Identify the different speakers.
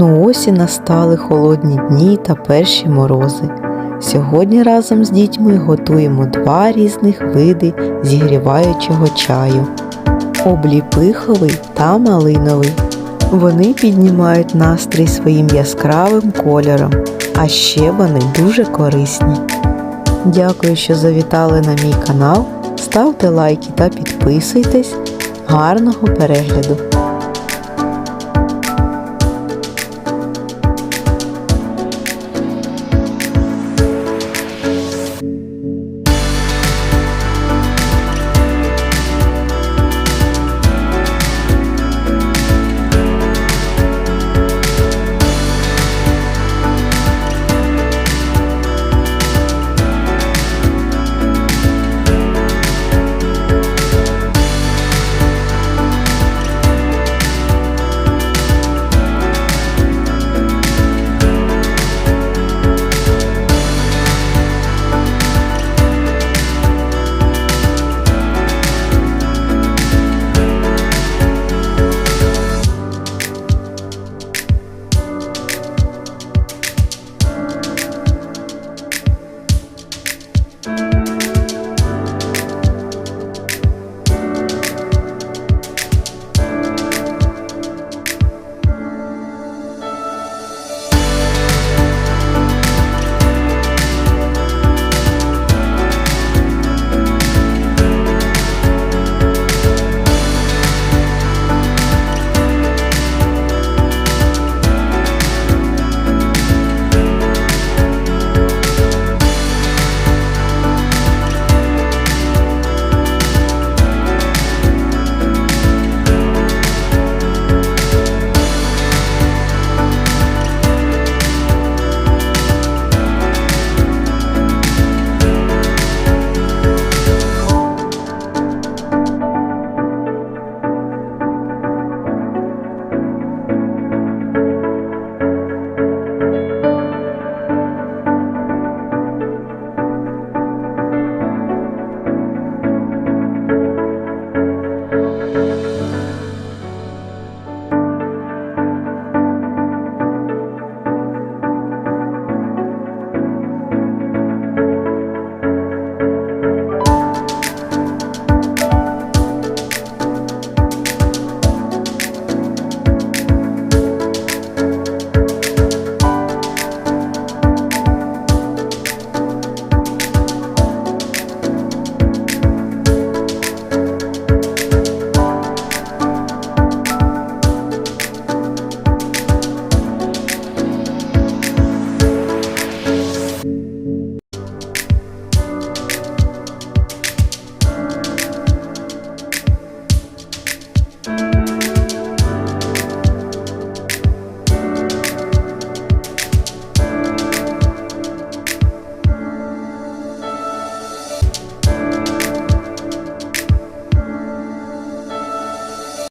Speaker 1: Ну ось і настали холодні дні та перші морози. Сьогодні разом з дітьми готуємо два різних види зігріваючого чаю обліпиховий та малиновий. Вони піднімають настрій своїм яскравим кольором, а ще вони дуже корисні. Дякую, що завітали на мій канал. Ставте лайки та підписуйтесь. Гарного перегляду!